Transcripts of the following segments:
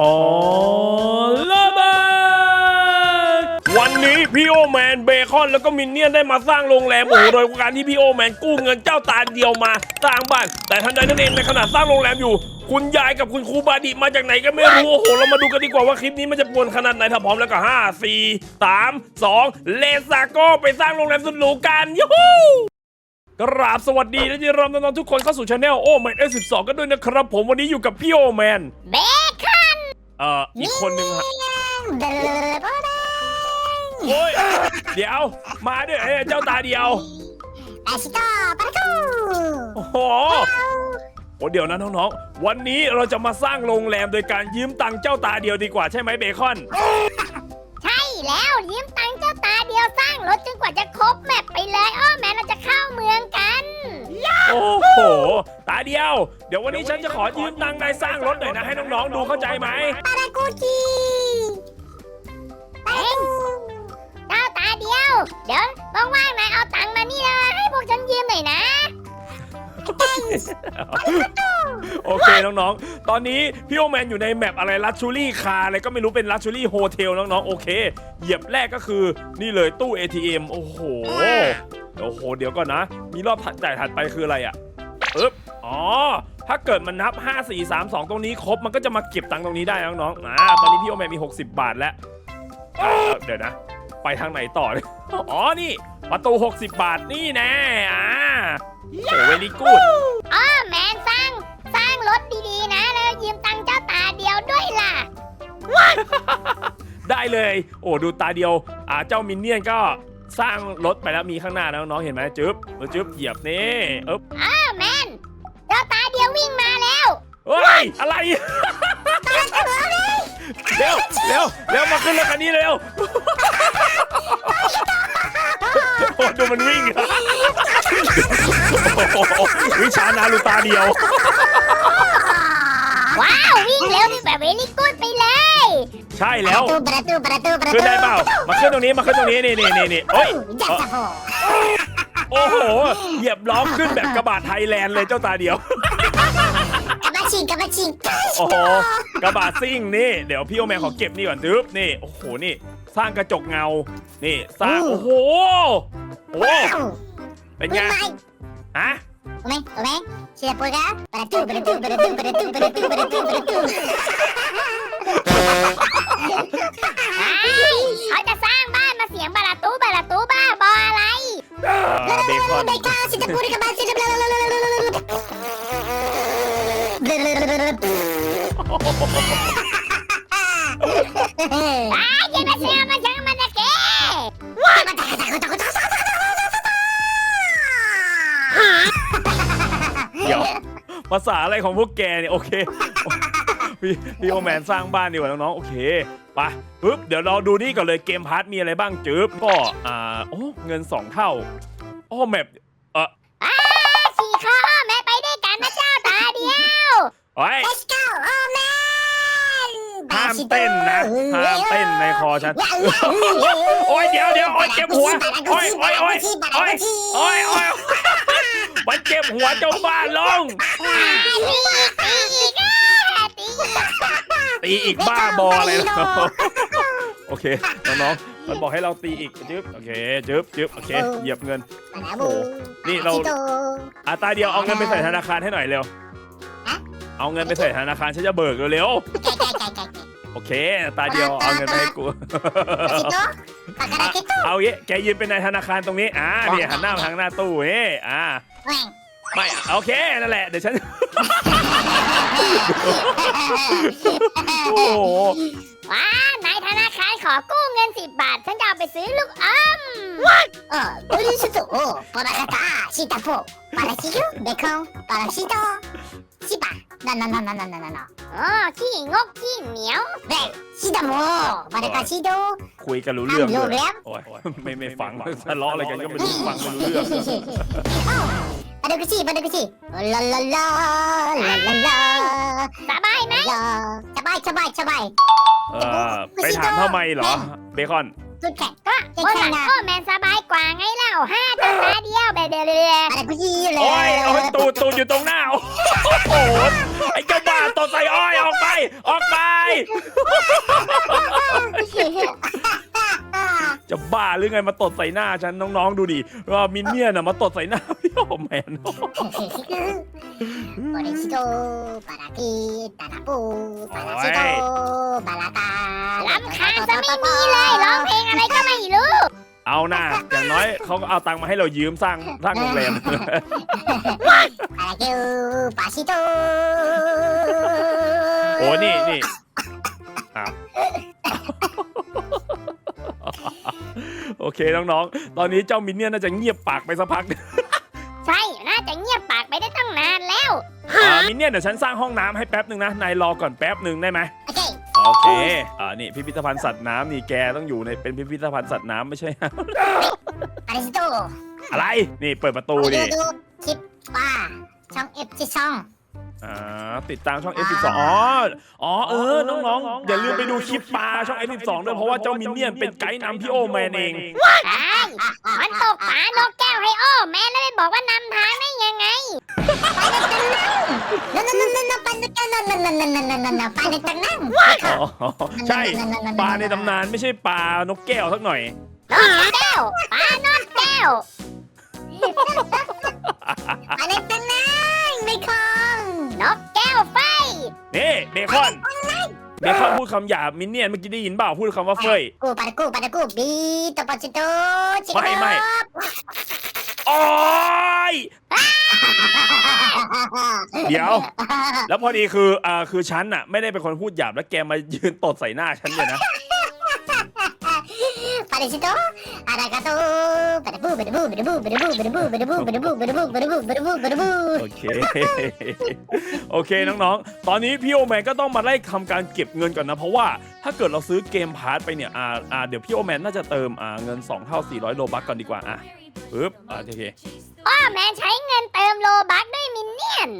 อ๋อระเบิดวันนี้พี่โอแมนเบคอนแล้วก็มินเนี่ยนได้มาสร้างโรงแรมโอ้โหโดยการที่พี่โอแมนกู้เงินเจ้าตาเดียวมาสร้างบ้าน แต่ทันใดนั้นเองในขณะสร้างโรงแรมอยู่ คุณยายกับคุณครูบาดิมาจากไหนก็ไม่รู้โอ้โหเรามาดูกันดีกว่าว่าคลิปนี้มันจะปวนขนาดไหนถ้าพร้อมแล้วก็ห้าสี่สามสองเลซาโก้ไปสร้างโรงแรมสุดหรูกันยูฮูกราบสวัสดีและยินดีต้อนรับน้องๆทุกคนเข้าสู่ช anel โอแมนเอสิบสองกันด้วยนะครับผมวันนี้อยู่กับพี่โอแมนเบ เอ่ออีกคนหนึ่งฮะเดินโอ้ยเดี๋ยว มาด้วยเอ้ยเจ้าตาเดียวอาชิโตปาร์ตูโอ้โหโอ้เดี๋ยวนะน้องๆวันนี้เราจะมาสร้างโรงแรมโดยการยืมตังค์เจ้าตาเดียวดีกว่าใช่ไหมเบคอน ใช่แล้วยืมตังค์เจ้าตาเดียวสร้างรถจนกว่าจะครบแมปไปเลยอ้อแม่เราจะเข้าเมืองกันโอ้โห ตาเดียว เดี๋ยววันนี้ฉันจะขอยืมตังค์นายสร้างรถหน่อยนะให้น้องๆดูเข้าใจไหม จิเอ็งเจ้าตาเดียว เดี๋ยวว่างๆนายเอาตังค์มานี่นะให้พวกฉันยืมหน่อยนะ โอเคน้องๆ ตอนนี้พี่โอแมนอยู่ในแมปอะไรลัชชูรี่คาอะไรก็ไม่รู้เป็นลัชชูรี่โฮเทลน้องๆ โอเค เหยียบแรกก็คือนี่เลยตู้ ATM โอ้โห โอ้โห เดี๋ยวก่อนนะ มีรอบถัดจ่ายถัดไปคืออะไรอะ อึ๊บ อ๋อ ถ้าเกิดมันนับ 5 4 3 2 ตรงนี้ครบมันก็จะมาเก็บตังค์ตรงนี้ได้น้องๆอ่าตอนนี้พี่โอแมนมี 60 บาทแล้วเอ่อเดี๋ยวนะ ไปทางไหนต่อเนี่ยอ๋อนี่ ประตู 60 บาทนี่แน่อ่าโอ้เวลี่กูดอ้อแมนสร้างสร้างรถดีๆนะ แล้วยืมตังค์เจ้าตาเดียวด้วยล่ะ ได้เลย โอ้ดูตาเดียว อ่าเจ้ามินเนี่ยนก็สร้างรถไปแล้วมีข้างหน้าแล้วน้องๆเห็นไหมจึ๊บแล้วจึ๊บเหยียบนี่เอ๊บอ้อ ฮ้ยอะไรเร็วเร็วเร็วมาขึ้นรถคันนี้เร็วโอ้ดูมันวิ่งอะโอ้โหวิชานารูตาเดียว ว้าววิ่งเร็วนี่แบบเวลี่กูดไปเลยใช่แล้วประตูประตูประตูขึ้นได้เปล่า มาขึ้นตรงนี้มาขึ้นตรงนี้นี่นี่นี่นี่โอ้ยจัดสะโพโอ้โหเหยียบล้อขึ้นแบบกระบะไทยแลนด์เลยเจ้าตาเดียวกระบะ ชิงกระบะชิงโอ้โหกระบะซิ่งนี่ เดี๋ยวพี่โอแมนขอเก็บนี่ก่อนดึ๊บนี่โอ้โหนี่ สร้างกระจกเงา นี่สร้างโอ้โหโอ้เป็นไงฮะ โอเมโอเมเชียร์ปุยกะประตูประตูประตูประตูประตูประตูประตูเขาจะสร้างบ้านมาเสียงบาราตูบาราตูบ้าบออะไร เอ่อเบคอน เบคอนชิตาปุริกะบาชิตาอ้าย ยังไม่เสียมาจังมันนะเก้ว้าเดี๋ยวภาษาอะไรของพวกแกเนี่ย โอเค พี่พี่โอแมนสร้างบ้านดีกว่าน้องๆโอเคไปปึ๊บเดี๋ยวเราดูนี่ก่อนเลยเกมพาร์ทมีอะไรบ้างจึ๊บก็อ่าโอ้เงิน 2 เท่าโอ้แมป ไอ้ย Let's go โอ้แมนห้ามเต้นนะห้ามเต้นในคอฉันโอ้ยเดี๋ยวเดี๋ยวโอ้ยเจ็บหัวโอ้ยโอ้ยโอ้ยโอ้ยโอ้ยโอ้ยมันเจ็บหัวเจ้าบ้านลงตีอีกตีอีกตีอีกบ้าบออะไรนะโอเคน้องๆมันบอกให้เราตีอีกจึ๊บโอเคจึ๊บจึ๊บโอเคเหยียบเงินนี่เราอาตาเดียวเอาเงินไปใส่ธนาคารให้หน่อยเร็ว เอาเงินไปใส่ธนาคารฉันจะเบิกเร็วๆโอเค ตาเดียวเอาเงินไปให้กู เอาเยอะแกยืมเป็นในธนาคารตรงนี้ อ่าเนี่ยหันหน้ามาทางหน้าตู้เอ้อ่า ไม่ โอเค นั่นแหละ เดี๋ยวฉัน โอ้โหว้านายธนาคารขอกู้เงินสิบบาท ฉันจะเอาไปซื้อลูกอมวัดเออบริสุโตโอปาราคาชิตาโปปาราชิโยเบคอนปาราชิโตสิบะ ななななななななอ๋อขี้งกขี้เหนียวเด็กชิดาโมปาราคาชิโด คุยกันรู้เรื่อง รู้ เล เรื่ ย อง โอ้ยไม่ไม่ฟังทะเลาะอะไรกันก็ไม่รู้ฟังไม่รู้เรื่อง ปาราคาชิปาราคาชิลาลาลาลาลาลาสบายไหมสบายสบายสบาย เออไปถามทำไมเหรอ เบคอน จุดแข็ง ก็ จะ โอ้ ช หลัง นะ โอ้แมนสบายกว่าไงเล่าห้าตัวตาเดียวแบบเดียวเลย อะไรกูยี่เล โอ้ย ย โอ้ยตูดตูดอยู่ตรงหน้า โอ้โห รือไงมาตดใส่หน้าฉันน้องๆดูดิว่ามินเนี่ยนน่ะมาตดใส่หน้าพี่โอแมน บริชิโตปารากีตาตาปูปาราชิโตบาลาตาลำคาญจะไม่มีเลยร้องเพลงอะไรก็ไม่รู้เอาหน้าอย่างน้อยเขาก็เอาตังค์มาให้เรายืมสร้างสร้างโรงแรมปารากิวปาชิโตโอ้นี่นี่อ้าว โอเคน้องๆ ตอนนี้เจ้ามินเนี่ยนน่าจะเงียบปากไปสักพักใช่ น่าจะเงียบปากไปได้ตั้งนานแล้ว อ่ามินเนี่ยนเดี๋ยวฉันสร้างห้องน้ำให้แป๊บหนึ่งนะ นายรอก่อนแป๊บหนึ่งได้ไหม โอเค โอเค อ่า นี่พิพิธภัณฑ์สัตว์น้ำนี่แกต้องอยู่ในเป็นพิพิธภัณฑ์สัตว์น้ำไม่ใช่ปาราชิโตอะไร นี่เปิดประตูดูดิ ดูคลิปว่าช่องเอฟจีช่อง อ่าติดตามช่อง F12 อ๋ออ๋อเออ น้องๆ อย่าลืมไปดูคลิปปลาช่อง F12 ด้วยเพราะว่าเจ้ามินเนี่ยนเป็นไกด์นำพี่โอแมนเองใช่มันตกปลานกแก้วให้โอ้แม่แล้วไปบอกว่านำทางได้ยังไงนั่นนั่นนั่นนั่นปันนั่นนั่นนั่นนั่นนั่นนั่นนั่นนั่นปันนั่นนั่นอ๋อใช่ปลาในตำนานไม่ใช่ปลานกแก้วสักหน่อย นกแก้วปลานกแก้วปันนั่นนั่นไม่คอง นกแก้วไฟนี่เบคอนเบคอนพูดคำหยาบมินเนี่ยนเมื่อกี้ได้ยินเปล่าพูดคำว่าเฟยกูปันกูปันกูบีตปาชิโตชิไม่ไม่โอ้ยเดี๋ยว แล้วพอดีคืออ่าคือฉันน่ะ ไม่ได้เป็นคนพูดหยาบแล้วแกมายืนตดใส่หน้าฉันเลยนะ ปาชิโตอารากาโตปันบูปันบูปันบูปันบูปันบูปันบูปันบูปันบูปันบูปันบูปันบูโอเค โอเคน้องๆ ตอนนี้พี่โอแมนก็ต้องมาไล่ทำการเก็บเงินก่อนนะ เพราะว่าถ้าเกิดเราซื้อเกมพาร์ทไปเนี่ยอ่าอ่าเดี๋ยวพี่โอแมนน่าจะเติมอ่าเงิน 2 เท่า 400 โลบัคก่อนดีกว่าอะปึ๊บอ่าโอเคโอ้แมนใช้เงินเติมโลบักด้วยมินเนี่ยน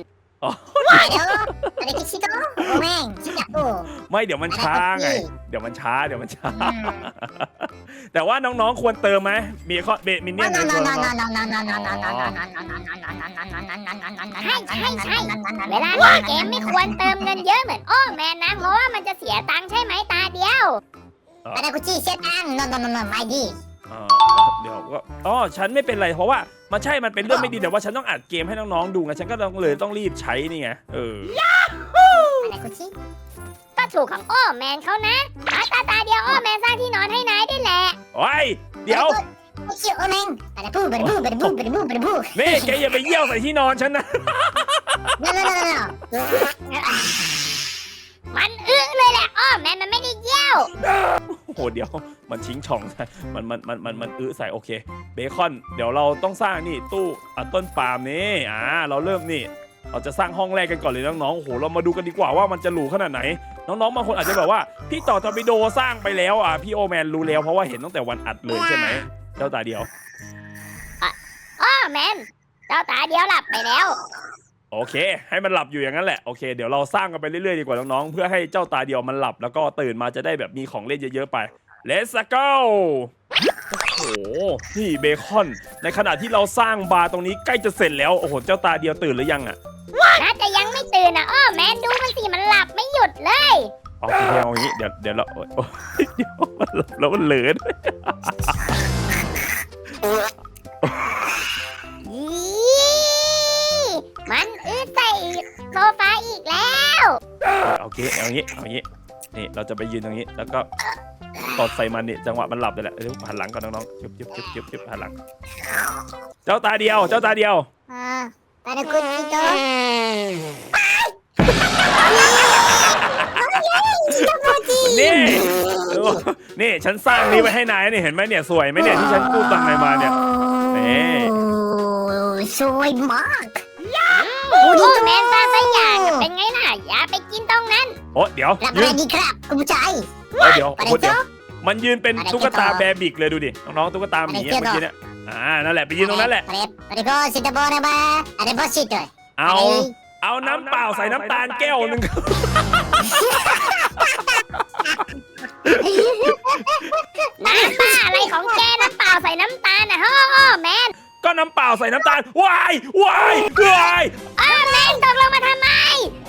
อ๋อเดี๋ยวอะไรกิชิโตโอแม่งชิดาโอไม่เดี๋ยวมันช้าไง เดี๋ยวมันช้าเดี๋ยวมันช้า แต่ว่าน้องๆควรเติมไหมมีข้อเบมินเนี่ยนในตัวน้องใช่ใช่ใช่เวลาเล่นเกมไม่ควรเติมเงินเยอะเหมือนโอ้แมนนะเพราะว่ามันจะเสียตังค์ใช่ไหมตาเดียวปารากุชิเซตังนนนนนไม่ดี อ่าเดี๋ยวก็อ๋อฉันไม่เป็นไรเพราะว่า มันใช่มันเป็นเรื่องไม่ดีแต่ว่าฉันต้องอัดเกมให้น้องๆดูไงฉันก็ต้องเลยต้องรีบใช้นี่ไงเออปารากุชิก็ถูกของโอ้แมนเขานะตาตาตาเดียวโอ้แมนสร้างที่นอนให้นายด้วยแหละโอ้ยเดี๋ยวชิโอแม่งปาราบูปาราบูปาราบูปาราบูปาราบูนี่แกอย่าไปเยี่ยวใส่ที่นอนฉันนะนั่นนั่นนั่น มันอึเลยแหละโอ้แมนมันไม่ได้เยี่ยว โอ้โหเดี๋ยวมันชิงช่องใส่มันมันมันมันมันอื้อใส่โอเค เบคอน เดี๋ยวเราต้องสร้างนี่ตู้อะต้นปาล์มนี่อ่าเราเริ่มนี่ เราจะสร้างห้องแรกกันก่อนเลยน้องๆโอ้โหเรามาดูกันดีกว่าว่ามันจะหรูขนาดไหน น้องๆบางคนอาจจะแบบว่า พี่ต่อทอร์ปิโดสร้างไปแล้วอะพี่โอแมนรู้แล้วเพราะว่าเห็นตั้งแต่วันอัดเลยใช่ไหมเจ้าตาเดียวโอ้แมนเจ้าตาเดียวหลับไปแล้ว โอเค ให้มันหลับอยู่อย่างนั้นแหละโอเคเดี๋ยวเราสร้างกันไปเรื่อยๆดีกว่าน้องๆเพื่อให้เจ้าตาเดียวมันหลับ แล้วก็ตื่นมาจะได้แบบมีของเล่นเยอะๆไป Let's go โอ้โหนี่เบคอน ในขณะที่เราสร้างบาร์ตรงนี้ใกล้จะเสร็จแล้วโอ้โหเจ้าตาเดียวตื่นหรือยังอะน่าจะยังไม่ตื่นนะโอ้แมนดูมันสิมันหลับไม่หยุดเลยโอเคเอาอย่างนี้เดี๋ยวเดี๋ยวเราโอ๊ยโอ๊ยเดี๋ยวมันหลับแล้วมันเหลือ ใส่โซฟาอีกแล้วโอเคเอาอย่างนี้เอาอย่างนี้นี่เราจะไปยืนตรงนี้ แล้วก็ตดใส่มันนี่จังหวะมันหลับเลยแหละเดี๋ยวหันหลังก่อนน้องๆยุบยุบยุบยุบยุบหันหลัง เจ้าตาเดียว เจ้าตาเดียว อ่าปารากุชิโตนี่เออนี่ฉันสร้างนี้ไว้ให้นายนี่เห็นไหมเนี่ยสวยไหมเนี่ยที่ฉันกู้ตังค์นายมาเนี่ยนี่สวยมาก โอ้ยแมนตาสักอย่างเป็นไงน่ะอย่าไปกินตรงนั้นโอ้เดี๋ยวรับอะไรดีครับ คุณผู้ชาย เอ้ยเดี๋ยวโอ้เดี๋ยวมันยืนเป็นตุ๊กตาแบบิกเลยดูดิน้องๆตุ๊กตาหมีเมื่อกี้เนี่ยอ่านั่นแหละไปยืนตรงนั้นแหละ อะไรก็สิตาบอนะมาอะไรก็สิตัวเอาเอาน้ำเปล่าใส่น้ำตาลแก้วหนึ่งครัน้ำเปล่าอะไรของแกน้ำเปล่าใส่น้ำตาลนะฮ่อแมน ก็น้ำเปล่าใส่น้ำตาลวายวายวายอ้าวเล่นตกลงมาทำไม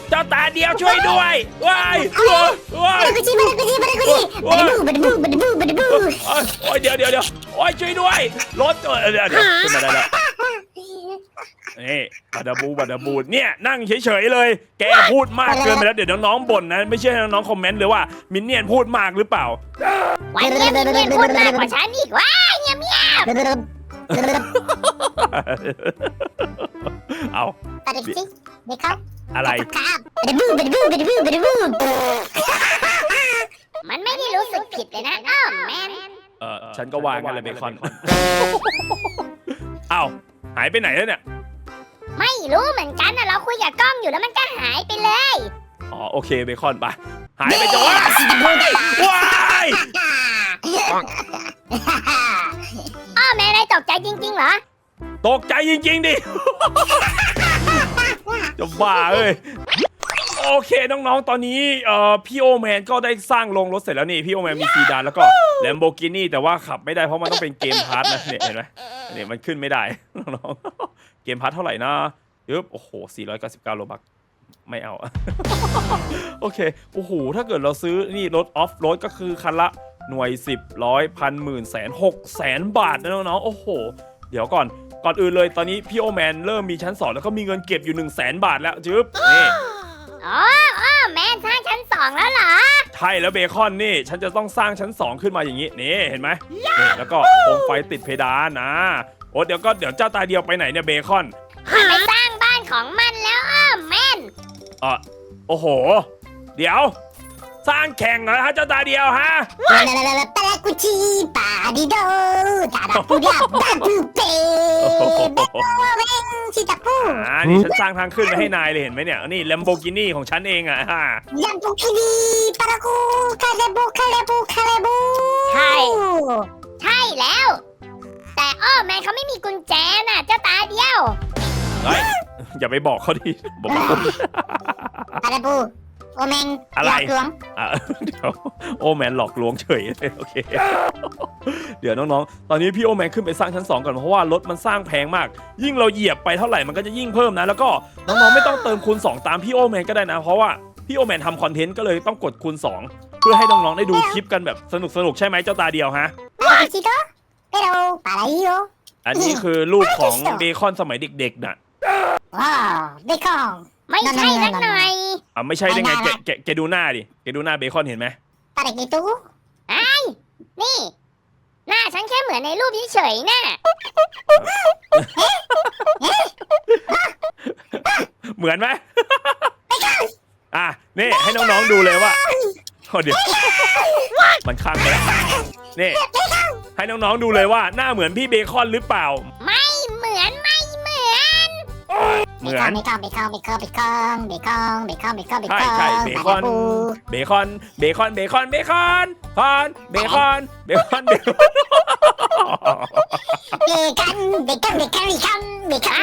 เจ้าตาเดียวช่วยด้วยวายวายวายบัดกุชีบัดกุชีบัดกุชีบัดบูบัดยเดี๋ยวเดี๋ยวเดี๋ยวโยช่วยด้วยรถเดี๋ยวเยวาได้นี่บัดบูบัดบูเนี่ยนั่งเฉยๆเลย แกพูดมากเกินไปแล้วเดี๋ยวน้องๆบ่นนะ ไม่เชื่อน้องๆคอมเมนต์เลยว่ามินเนี่ยนพูดมากหรือเปล่าวันนี้มินเนี่ยนพูดมากกว่าฉันอีกว้าเงียบ เอาตัดอีกสิเด็กเขาอะไรครับเป็บูเป็บูเป็บูเป็บูมันไม่ได้รู้สึกผิดเลยนะอ้อมแมนเออฉันก็วางอะไรเบคอนเอ้าหายไปไหนแล้วเนี่ย ไม่รู้เหมือนกันนะเราคุยกับกล้องอยู่แล้วมันก็หายไปเลย อ๋อโอเคเบคอนไปหายไปจ้ะว้าย กใจจริงๆเหรอ ตกใจจริง ๆ ดิ จะบ้าเอ้ย โอเคน้องๆ ตอนนี้เอ่อพี่โอแมนก็ได้สร้างโรงรถเสร็จแล้วนี่ พี่โอแมนมีซีดานแล้วก็แลมโบกินี่แต่ว่าขับไม่ได้เพราะมันต้องเป็นเกมพาร์ทนะเนี่ยเห็นไหมเนี่ยมันขึ้นไม่ได้ น้องๆ เกมพาร์ทเท่าไหร่นะยึบโอ้โห 499 โลบักไม่เอา โอเค โอ้โห ถ้าเกิดเราซื้อนี่รถออฟโรดก็คือคันละ หน่วย 10ร้อยพันหมื่นแสนหกแสนบาทนะน้องๆโอ้โห เดี๋ยวก่อนก่อนอื่นเลยตอนนี้พี่โอแมนเริ่มมีชั้นสองแล้วก็มีเงินเก็บอยู่1 0 0 0 0แสนบาทแล้วจึ๊บนี่อ๋ออ๋อแมนสร้างชั้นสองแล้วเหรอ ใช่แล้วเบคอนนี่ ฉันจะต้องสร้างชั้น2ขึ้นมาอย่างนี้นี่เห็นไหมนี่แล้วก็โคมไฟติดเพดานนะโอ้เดี๋ยวก็เดี๋ยวเจ้าตาเดียวไปไหนเนี่ยเบคอนมันไปสร้างบ้านของมันแล้วอ้าวแมนเออโอ้โห เดี๋ยว สร้างแข่งเหรอฮะเจ้าตาเดียวฮะ ลาลากุชิปาดิโดดาดาปูดาดาปูเปแบปโปเวงชิตาปูอ่านี่ฉันสร้างทางขึ้นมาให้นายเลยเห็นไหมเนี่ยนี่แลมโบกินี่ของฉันเองอะอ่ายัมปุคินีปารากูคาเลบูคาเลบูคาเลบูใช่ ใช่แล้ว แต่อ้อแมนเขาไม่มีกุญแจน่ะ เจ้าตาเดียว เฮ้อย่าไปบอกเขาดิบอกว่า ปาราบู โอแมนหลอกลวงเดี๋ยวโอแมนหลอกลวงเฉยเลยโอเค เดี๋ยวน้องๆ ตอนนี้พี่โอแมนขึ้นไปสร้างชั้น 2 ก่อนเพราะว่ารถมันสร้างแพงมาก ยิ่งเราเหยียบไปเท่าไหร่มันก็จะยิ่งเพิ่มนะ แล้วก็น้องๆไม่ต้องเติมคูณ 2 ตามพี่โอแมนก็ได้นะ เพราะว่าพี่โอแมนทำคอนเทนต์ก็เลยต้องกดคูณ 2 เพื่อให้น้องๆได้ดูคลิปกันแบบสนุกๆใช่ไหมเจ้าตาเดียวฮะอะเปโดปอิโออันนี้คือรูปของเบคอนสมัยเด็กๆน่ะ ว้าวเบคอน ไม่ใช่สักหน่อยอ่าไม่ใช่ได้ไงแกแกดูหน้าดิแกดูหน้าเบคอนเห็นไหมตาเด็กในตู้ไอ้นี่ หน้าฉันแค่เหมือนในรูปเฉยๆน่ะเหมือนไหมอะนี่ให้น้องๆดูเลยว่าโอ้เดี๋ยวมันข้างไปแล้วนี่ให้น้องๆดูเลยว่าหน้าเหมือนพี่เบคอนหรือเปล่า ไม่เหมือนไม่ เหมือนเบคอนเบคอนเบคอนเบคอนเบคอนเบคอนเบคอนเบคอนใช่ใช่เบคอน เบคอน เบคอน เบคอน เบคอนคอนเบคอน เบคอน เบคอนเบคอนเบคอนเบคอน เบคอนเบคอนเบคอนเบคอ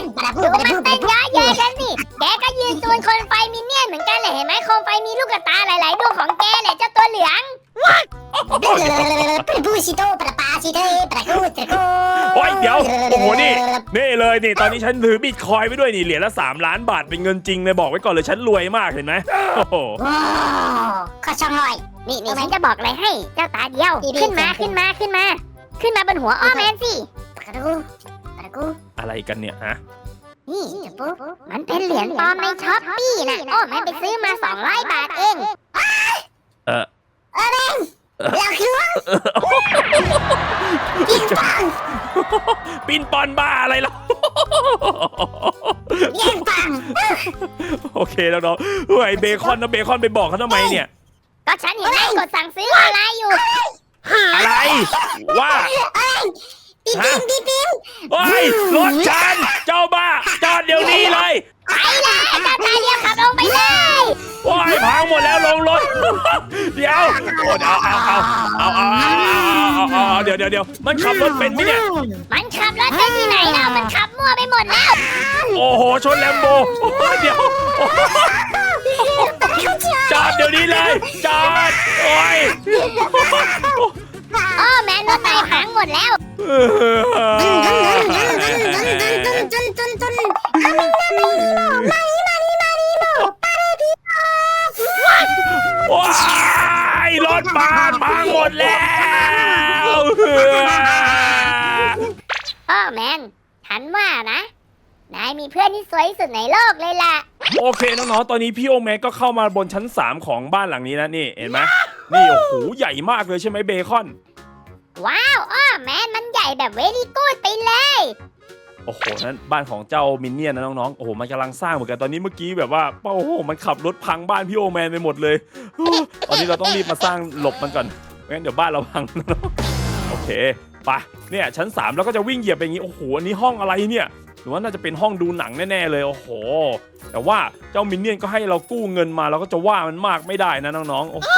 นบาราบูดูบารามันบูเต้นเยอะแยะกันสิแกก็ยืนตัวโคนไฟมินเนี่ยนเหมือนกันเลยเห็นไหมโคมไฟมีลูกตาหลายๆดวงของแกแหละเจ้าตัวเหลืองบาราบูชิโตบาราปาชิเตบารากูตะกูโอ้ยเดี๋ยวโอ้โหนี่นี่เลยนี่ตอนนี้ฉันถือบิตคอยน์ไว้ด้วยนี่เหรียญละ 3 ล้านบาทเป็นเงินจริงเลยบอกไว้ก่อนเลยฉันรวยมากเห็นไหมโอ้โหว้าวข้าช่างหน่อยนี่นี่ฉันจะบอกอะไรให้ เจ้าตาเดียว ขึ้นมาขึ้นมาขึ้นมา ขึ้นมาบนหัวอ้อแมนสิบารากูบารากูอะไรกันเนี่ยฮะนี่ตะปูมันเป็นเหรียญปลอมในช้อปปี้นะอ้อแมนไปซื้อมา200บาทเองเออหลอกลวงปินปอนบ้าอะไรล่ะแย่งปังโอเคแล้วเนาะเฮ้ยเบคอนนะเบคอนไปบอกเขาทำไมเนี่ย ก็ฉันเห็นนายกดสั่งซื้อออนไลน์อยู่ อะไร ว่าปีปิมปีปิมเฮ้ยรถฉัน เจ้าบ้า จอดเดี๋ยวนี้เลย ไปเลยเจ้าตาเดียวขับลงไปเลยโอ้ยพังหมดแล้วลงรถ เดี๋ยวโอ้เอาเอาเอาเอาเอาเอาเอาเอาเดี๋ยวเดี๋ยวเดี๋ยวมันขับรถเป็นไหมเนี่ย มันขับรถได้ที่ไหนเรามันขับมั่วไปหมดแล้วโอ้โหชนแลมโบโอ้ยเดี๋ยวโอ้ยจอดเดี๋ยวนี้เลยจอดโอ้ยอ้อแมนรถนายพังหมดแล้ว เออ โอ้แมนฉันว่านะ นายมีเพื่อนที่สวยที่สุดในโลกเลยล่ะ โอเคน้องๆ ตอนนี้พี่โอแมนก็เข้ามาบนชั้น 3 ของบ้านหลังนี้นะนี่เห็นไหมนี่โอ้โหใหญ่มากเลยใช่ไหมเบคอน ว้าวอ้อแมนมันใหญ่แบบเวลี่กูดไปเลย โอ้โหนั้นบ้านของเจ้ามินเนี่ยนนะน้องๆ โอ้โหมันกำลังสร้างเหมือนกันตอนนี้เมื่อกี้แบบว่าโอ้โหมันขับรถพังบ้านพี่โอแมนไปหมดเลย ตอนนี้เราต้องรีบมาสร้างหลบมันก่อนไม่งั้นเดี๋ยวบ้านเราพังนะโอ เคไปเนี่ยชั้น3แล้วก็จะวิ่งเหยียบไปอย่างนี้โอ้โหอันนี้ห้องอะไรเนี่ยหรือว่าน่าจะเป็นห้องดูหนังแน่ๆเลยโอ้โห แต่ว่าเจ้ามินเนี่ยนก็ให้เรากู้เงินมาเราก็จะว่ามันมากไม่ได้นะน้องๆโอ้โห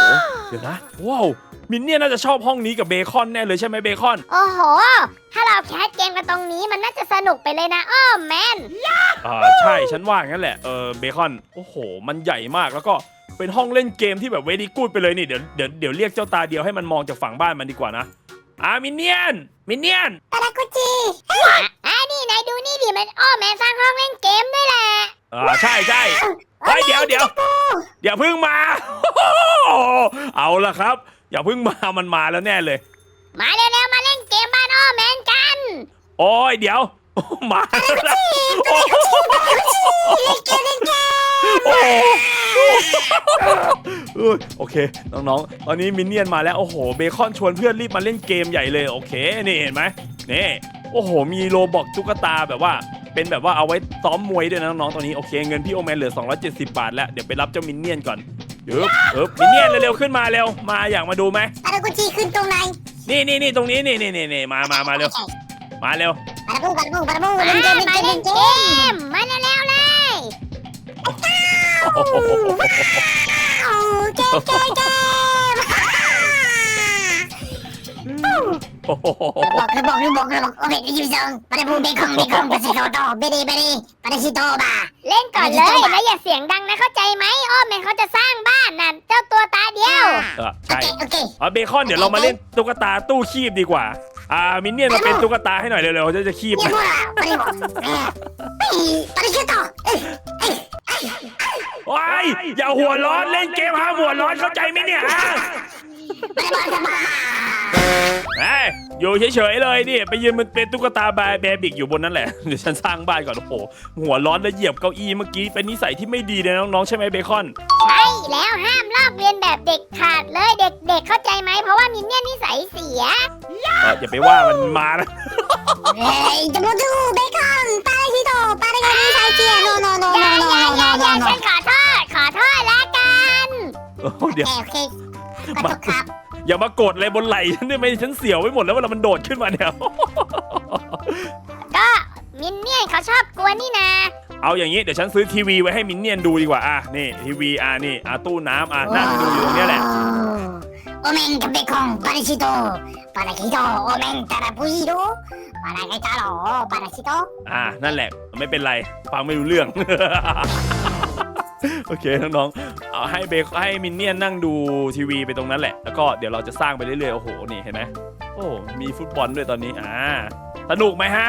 เดี๋ยวนะว้าวมินเนี่ยนน่าจะชอบห้องนี้กับเบคอนแน่เลยใช่ไหมเบคอน โอ้โห ถ้าเราแคสเกมกันตรงนี้มันน่าจะสนุกไปเลยนะอ้อแมนอ่าใช่ฉันว่างั้นแหละเออเบคอนโอ้โห มันใหญ่มากแล้วก็เป็นห้องเล่นเกมที่แบบเวดีกูดไปเลยนี่เดี๋ยวเดี๋ยวเดี๋ยวเรียกเจ้าตาเดียวให้มันมองจากฝั่งบ้านมันดีกว่านะ อ่ามินเนี่ยน มินเนี่ยนตาลากุจิอะนี่นายดูนี่ดิมันอ้อแมนสร้างห้องเล่นเกมด้วยแหละอ่าใช่ใช่ เฮ้ยเดี๋ยวเดี๋ยว อย่าเพิ่งมา เอาละครับ อย่าเพิ่งมา มันมาแล้วแน่เลย มาเร็วๆมาเล่นเกมบ้านอ้อแมนกัน โอ้ยเดี๋ยว มาแล้วโอ้โหโอ้โห โอเค น้องๆ ตอนนี้มินเนี่ยนมาแล้ว โอ้โห เบคอนชวนเพื่อนรีบมาเล่นเกมใหญ่เลย โอเค นี่เห็นไหมนี่โอ้โห มีโลบอกตุ๊กตาแบบว่า เป็นแบบว่าเอาไว้ซ้อมมวยด้วยนะน้องๆตอนนี้ โอเค เงินพี่โอแมนเหลือ 270 บาทแล้ว เดี๋ยวไปรับเจ้ามินเนี่ยนก่อนเดี๋ยวเออมินเนี่ยนเร็วๆขึ้นมาเร็ว มาอยากมาดูไหมตาลากุจิขึ้นตรงไหนนี่นี่นี่ตรงนี้นี่นี่นี่นี่มามามาเร็ว มาเร็วปาราบูปาราบูปาราบูมาเล่นเกมเล่นมาเกมเล่เล่นนเกเกมมมาเร็วๆเลยโอ้โหโอ้ เกมเกมเกมโอ้โหบอกเลยบอกเลยบอกเลยบอกโอเคยูซังปาราบูเบคอนเบคอนปาซิโตโตเบเดเบเดปาราซิโตบาเล่นก่อนเลยแล้วอย่าเสียงดังนะเข้าใจไหมอ้อแมนเขาจะสร้างบ้านน่ะเจ้าตัวตาเดียวใช่โอเคเอาเบคอนเดี๋ยวเรามาเล่นตุ๊กตาตู้คีบดีกว่า อ่ามินเนี่ยนมาเป็นตุ๊กตาให้หน่อยเร็วๆจะจะคีบนี่นะพวกเราปาราบูปาราซิโต ว้ยอย่าหัวร้อนเล่นเกมห้ามหัวร้อนเข้าใจไหมเนี่ยฮะ ปาราบูปาเอ้ยอยู่เฉยๆเลยนี่ไปยืนมันเป็นตุ๊กตาแบร์แบร์บิกอยู่บนนั้นแหละ เดี๋ยวฉันสร้างบ้านก่อนโอ้โหหัวร้อนแล้วเหยียบเก้าอี้เมื่อกี้เป็นนิสัยที่ไม่ดีเลยน้องๆใช่ไหมเบคอน ใช่แล้วห้ามลอกเรียนแบบเด็กขาดเลยเด็กๆเข้าใจไหมเพราะว่ามินเนี่ยนนิสัยเสียเอออย่าไปว่ามันมานะ เฮ้ยจะมาดูเบคอนปาราซิโตปาราซิโตใช้เกียร์ no no no อย่า no อย่า no อย่า no อย่า no ฉันขอโทษขอโทษแล้วกัน โอ้โหเดี๋ยว โอเค ขอโทษครับ อย่ามากดเลยบนไหล่ฉันได้ไหมฉันเสียวไปหมดแล้วเวลามันโดดขึ้นมาเนี่ย ก็มินเนี่ยนเขาชอบกวนนี่นาเอาอย่างนี้เดี๋ยวฉันซื้อทีวีไว้ให้มินเนี่ยนดูดีกว่า อะนี่ทีวีอะนี่อะตู้น้ำอะนั่งดูอยู่ตรงเนี้ยแหละ โอเมนกับเบคอนปาราซิโตปาราซิโตโอเมนตาราปุจิโดปาราไกตาโรปาราซิโต อะนั่นแหละไม่เป็นไรฟังไม่รู้เรื่อง โอเคน้องๆเอาให้เบคให้มินเนี่ยนนั่งดูทีวีไปตรงนั้นแหละ แล้วก็เดี๋ยวเราจะสร้างไปเรื่อยๆ โอ้โห นี่เห็นไหมโอ้มีฟุตบอลด้วยตอนนี้ อ่า สนุกไหมฮะ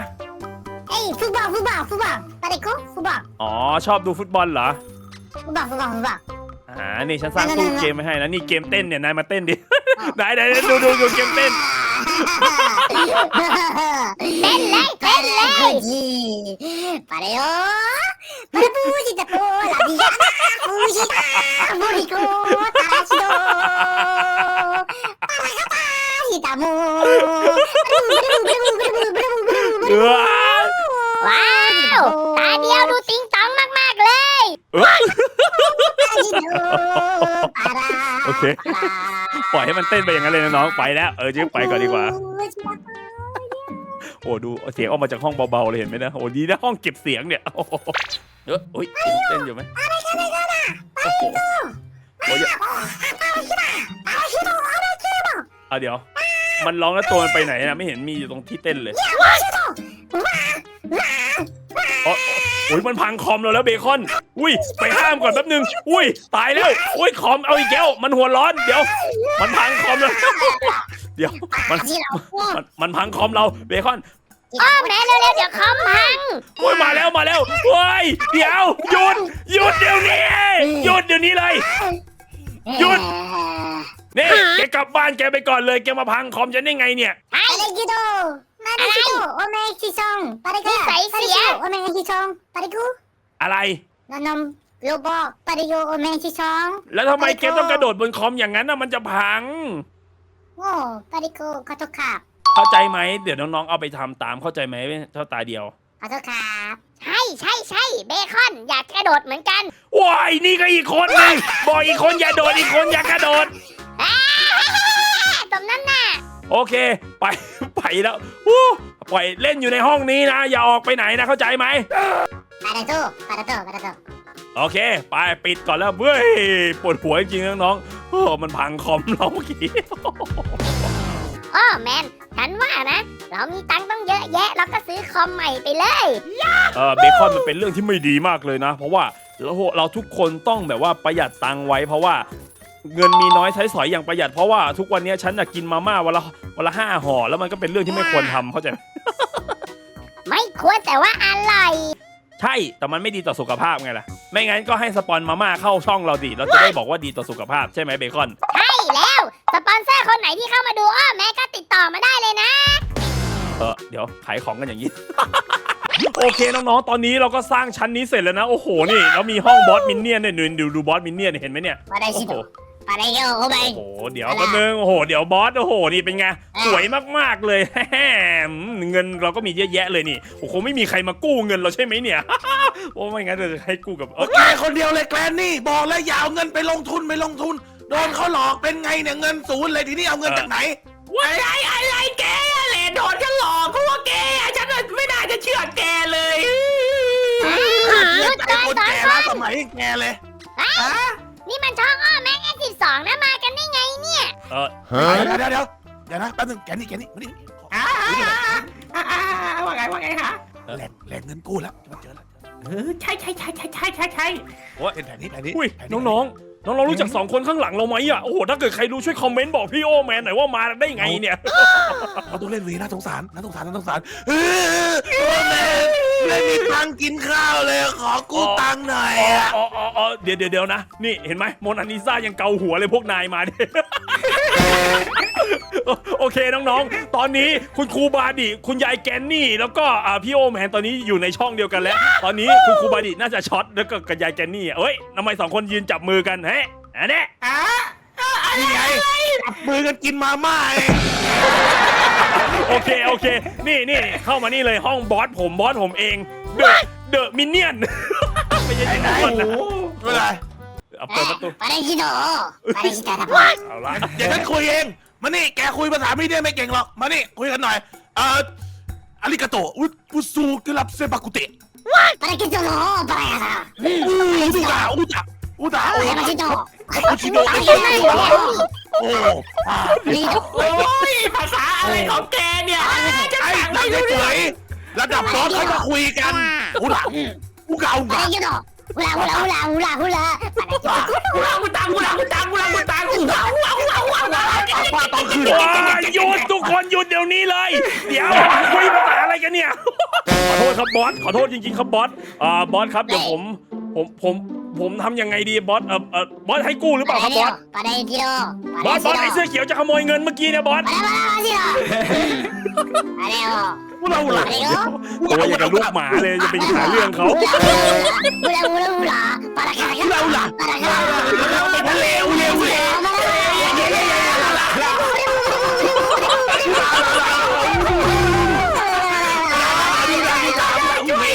เอ้ยฟุตบอลฟุตบอลฟุตบอลปาริโกฟุตบอลอ๋อ ชอบดูฟุตบอลเหรอ ฟุตบอลฟุตบอลฟุตบอล อ่า นี่ฉันสร้างตู้เกมไว้ให้นะ นี่เกมเต้นเนี่ย นายมาเต้นดิ ไหนไหนดูดูดูเกมเต้น เต้นเลยเต้นเลยปาเรโอปาราปูจิตาโปลาบิยาฟูจิตาโมริโกตาราชิโดปารากาตาฮิตาโมว้าวว้าวตาเดียวดูติงตองมาก ๆ เลยโอเค ปล่อยให้มันเต้นไปอย่างนั้นเลยนะน้อง ไปแล้ว เออจิ๊บไปก่อนดีกว่า อ้ดูเสียงออกมาจากห้องเบาๆเลยเห็นไหมนะโอ้ดีนะห้องเก็บเสียงเนี่ยโอ้โหเออโอ้ยเต้นอยู่ไหมโอ้โหโอ้ยอะเดี๋ยว มันร้องแล้วตัวมันไปไหนนะไม่เห็นมีอยู่ตรงที่เต้นเลยอ๋อโอ้ยมันพังคอมเราแล้วเบคอน อุ้ยไปห้ามก่อนแป๊บนึง อุ้ยตายแล้วอุ้ยคอมเอาอีกแล้วมันหัวร้อนเดี๋ยว มันพังคอมแล้วเดี๋ยวมันมันมันพังคอมเราเบคอน เออแม่เร็วๆเดี๋ยวคอมพัง โอ้ยมาแล้วมาแล้วเฮ้ยเดี๋ยวหยุดหยุดเดี๋ยวนี้หยุดเดี๋ยวนี้เลยหยุดนี่แกกลับบ้านแกไปก่อนเลยแกมาพังคอมฉันได้ไงเนี่ย อะไรกิโดมาดิโดโอเมกิซองปาริกุนิสัยเสีย โอเมกิซองปาริกุอะไรนนมโลบอกปาริโยโอเมกิซองแล้วทำไมแกต้องกระโดดบนคอมอย่างนั้นน่ะมันจะพังโอ้ปาริกุคาโตคาบ เข้าใจไหมเดี๋ยวน้องๆเอาไปทำตามเข้าใจไหมเท่าตาเดียวขอโทษครับ ใช่ใช่ใช่เบคอนอยากกระโดดเหมือนกันว้ายนี่ก็อีกคนหนึงบอกอีกคนอย่าโดดอีกคนอย่ากระโดด แม่ตรงนั้นน่ะโอเค ไป ไปแล้วอู้ปล่อยเล่นอยู่ในห้องนี้นะ อย่าออกไปไหนนะเข้าใจไหม ปาราโตปาราโตปาราโตโอเค ไปปิดก่อนแล้วเว้ยปวดหัวจริงน้องๆมันพังคอมเราเมื่อกี้ โอ้อแมน ฉันว่านะ เรามีตังค์ต้องเยอะแยะ เราก็ซื้อคอมใหม่ไปเลย เออเบคอนมันเป็นเรื่องที่ไม่ดีมากเลยนะ เพราะว่าเราเราทุกคนต้องแบบว่าประหยัดตังค์ไว้ เพราะว่าเงินมีน้อยใช้สอยอย่างประหยัดเพราะว่าทุกวันนี้ฉันน่ะกินมาม่าวันละวันละห้าห่อแล้วมันก็เป็นเรื่องที่ไม่ควรทำเข้าใจไหมไม่ควรแต่ว่าอร่อย ใช่แต่มันไม่ดีต่อสุขภาพไงล่ะ ไม่งั้นก็ให้สปอนมาม่าเข้าช่องเราดิเราจะได้บอกว่าดีต่อสุขภาพใช่ไหมเบคอน ใช่แล้ว สปอนเซอร์คนไหนที่เข้ามาดูอ้อแม่ก็ติดต่อมาได้เลยนะ เออเดี๋ยวขายของกันอย่างนี้ โอเคน้องๆ ตอนนี้เราก็สร้างชั้นนี้เสร็จแล้วนะ โอ้โห นี่ แล้วมีห้องบอสมินเนี่ยนเนี่ยดูดูบอสมินเนี่ยนเห็นไหมเนี่ยโอ้โห มาได้โยเข้าไปโอ้โหเดี๋ยวแป๊บนึงโอ้โหเดี๋ยวบอสโอ้โหนี่เป็นไงสวยมากๆเลยเงินเราก็มีเยอะแยะเลยนี่โอ้โหไม่มีใครมากู้เงินเราใช่ไหมเนี่ยโอ้ไม่งั้นเราจะให้กู้กับแกคนเดียวเลยแกลนนี่บอกแล้วอย่าเอาเงินไปลงทุนไปลงทุนโดนเขาหลอกเป็นไงเนี่ยเงินศูนย์เลยทีนี้เอาเงินจากไหนว้าไอ้ไอ้ไอ้แกแหละโดนฉันหลอกเพราะว่าแกฉันไม่น่าจะเชื่อแกเลยตายตายคนแกแล้วสมัยแกเลยฮะ นี่มันช่องอ้อแม่เอสิบสองนะมากันได้ไงเนี่ยเออเดี๋ยวเดี๋ยวเดี๋ยวเดี๋ยวนะแป๊บนึงแกนี่แกนี่มานี่อ่าอ่าอ่าว่าไงว่าไงฮะแหลกแหลกเงินกู้แล้วมันเจอแล้วเออใช่ใช่ใช่ใช่ใช่ใช่ใช่เป็นแผนนี้แผนนี้อุ้ยแผน้องๆน้องๆรู้จักสองคนข้างหลังเราไหมอะโอ้โหถ้าเกิดใครรู้ช่วยคอมเมนต์บอกพี่โอแมนหน่อยว่ามาได้ไงเนี่ยเราต้องเล่นวีน่าสงสารน่าสงสารน่าสงสารเออโอ้แม่ไม่มีตังค์กินข้าวเลย ขอกู้ตังค์หน่อยอ๋ออะ อ๋ออ๋ออ๋อเดี๋ยวเดี๋ยวเดี๋ยวนะ นี่เห็นไหมโมนาลิซายังเกาหัวเลยพวกนายมาดิโอเคน้องๆ ตอนนี้คุณครูบาดิ คุณยายแกนนี่ แล้วก็อ่าพี่โอแมนตอนนี้อยู่ในช่องเดียวกันแล้ว ตอนนี้คุณครูบาดิน่าจะช็อตแล้วก็กับยายแกนนี่อะเอ้ยทำไมสองคนยืนจับมือกันเฮ้อันนี้อ่านี่ไงจับมือกันกินมาม่าเอง โอเคโอเค นี่นี่เข้ามานี่เลยห้องบอสผมบอสผมเอง เดอะเดอะมินเนี่ยนไปยังไทุกคนนะไม่เป็นไรเอาเปิดประตูปาริจิโตปาริจิโตครับเอาละเดี๋ยวฉันคุยเองมานี่แกคุยภาษาไม่ได้ไม่เก่งหรอกมานี่คุยกันหน่อยเอ่ออาริกาโตอุปุสูกรับเซบากุเตะไปาริจิโตปาริจิโะอุตุกะอุตุกะ อุตาอะไรมาชิโดอุชิโดไม่ใช่ไม่ใช่โอ้นี่ทุกโอ้ยภาษาอะไรของแกเนี่ยจะไอ้ฟังไม่นั่งรู้เฉเรื่องยๆระดับบอสเขามาคุยกันอุตาอุกาอุกา มาชิโดฮูลาฮูลาฮูลาฮูลาฮูลามาชิโดกูรังกูตังกูรังกูตังกูรังกูตังกูเอาเอาเอาเอาเอาป้าต้องขึ้นว้ายหยุดทุกคนหยุดเดี๋ยวนี้เลย เดี๋ยวคุยภาษาอะไรกันเนี่ย ขอโทษครับบอส ขอโทษจริงๆครับบอสอ่าบอสครับเดี๋ยวผม ผม ผม ผมทำยังไงดีบอส เออเออบอสให้กู้หรือเปล่าครับบอส パレギド บอ パ ส บอส レ ไอ้ ギド เสื้อเขียวจะขโมยเงินเมื่อกี้เนี่ยบอส パレマジドあれよ อุลาอุลา あれよ ตัวอย่างกับลูกหมาเลยจะไปหาเรื่องเขา ほらほらほらパラカラ อุลาอุลา パラカラ เร็วเร็วเร็ว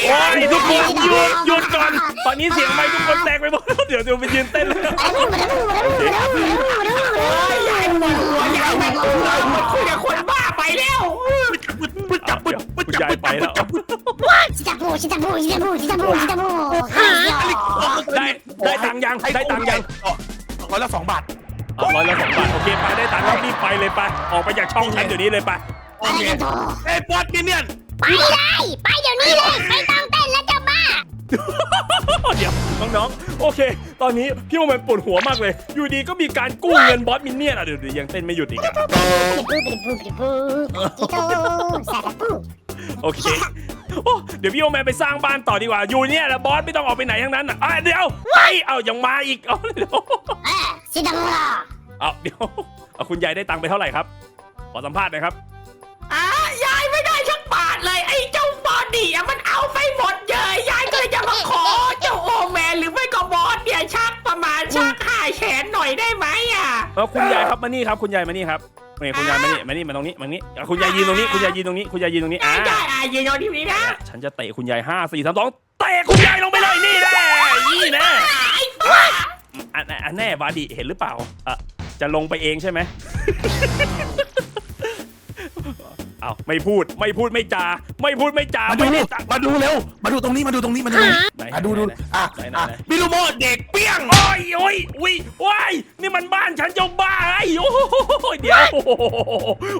โอ้ยทุกคนหยุดหยุดก่อน ตอนนี้เสียงไมค์ทุกคนแตกไปหมดเดี๋ยวเดี๋ยวไปยืนเต้นเลยไอ้คมาแล้วมาแล้วมาแล้วมาแล้วมาแล้มาแล้วใหญ่ปวดหัวใาญ่ปวดหัวมันคุยกับคนบ้าไปแล้วมึดมึดจับมึดมึดจับมึดจับมึดจับมึดว้าชิตาบูชิตาบูชิตาบูชิตาบูชิตาบูหาได้ได้ตังยังได้ตังยังร้อยละสองบาทร้อยละสองบาทโอเคไปได้ตังค์แล้วรีบไปเลยไปออกไปจากช่องฉันเดี๋ยวนี้เลยไปโอเคไอ้บอสกินเนี่ยไปเลยไปเดี๋ยวนี้เลยไม่ต้องเต้นแล้วจ้าบ้า น้องๆโอเค ตอนนี้พี่โอแมนปวดหัวมากเลย อยู่ดีก็มีการกู้เงินบอสมินเนี่ยนอะเดี๋ยวเดี๋ยวยังเต้นไม่หยุดอีกอะโอเคโอ้เดี๋ยวพี่โอแมนไปสร้างบ้านต่อดีกว่า อยู่เนี่ยแหละบอสไม่ต้องออกไปไหนทั้งนั้นอะอะเดี๋ยวไปเอายังมาอีกเอาเดี๋ยวเออชิตาโฟเอาเดี๋ยวเอาคุณยายได้ตังค์ไปเท่าไหร่ครับ ขอสัมภาษณ์หน่อยครับ อ่ายายไม่ได้ชักบาทเลย ไอ้เจ้าบอดี้อะมันเอาไปหมดเลยยายก็เลยจะมาขอเจ้าโอแมนหรือไม่ก็บอสเนี่ยชักประมาณชักห้าแสนหน่อยได้ไหมอะเออคุณยายครับมานี่ครับคุณยายมานี่ครับนี่คุณยายมานี่มานี่มาตรงนี้มาตรงนี้อะคุณยายยืนตรงนี้คุณยายยืนตรงนี้คุณยายยืนตรงนี้ได้อ่าได้อะยืนตรงนี้นะฉันจะเตะคุณยายห้าสี่สามสองเตะคุณยายลงไปเลยนี่แน่นี่แน่ไอ้บ้าอันอันแน่บาดิเห็นหรือเปล่าอะจะลงไปเองใช่ไหม เอาไม่พูดไม่พูดไม่จา ไม่พูดไม่จามาดูไม่ได้ตังมาดูเร็ว มาดูตรงนี้มาดูตรงนี้มาดูตรงนี้ไหนอะดูดูไหนอะไหนไหนอะไหนมิลูโมเด็กเปี้ยง โอ้ยโอ้ยอุ้ยว้ายนี่มันบ้านฉันเจ้าบ้าไอ้โอ้โหเดี๋ยวโอ้โห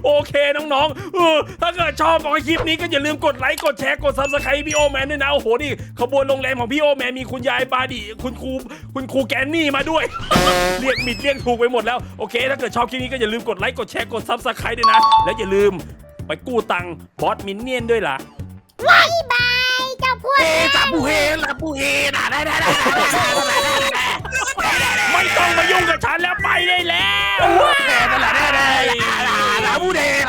โอเคน้องๆเออถ้าเกิดชอบของคลิปนี้ก็อย่าลืมกดไลค์กดแชร์กดซับสไครต์พี่โอแมนด้วยนะโอ้โหนี่ขบวนโรงแรมของพี่โอแมนมีคุณยายบาดิคุณครูคุณครูแกนนี่มาด้วย เรียกมิดเรียกถูกไปหมดแล้วโอเค ถ้าเกิดชอบคลิปนี้ก็อย่าลืมกดไลค์กดแชร์กดซับสไครต์ด้วยนะ และอย่าลืมไป กู้ตังค์บอสมินเนี่ยนด้วยล่ะบายบายเจ้าพวกเฮ้จับผู้เฮลาผู้เฮน่ะได้ได้ได้ได้ได้ได้ไม่ต้องมายุ่งกับฉันแล้วไปได้แล้วได้ได้ได้ได้ได้ได้ผู้เฮ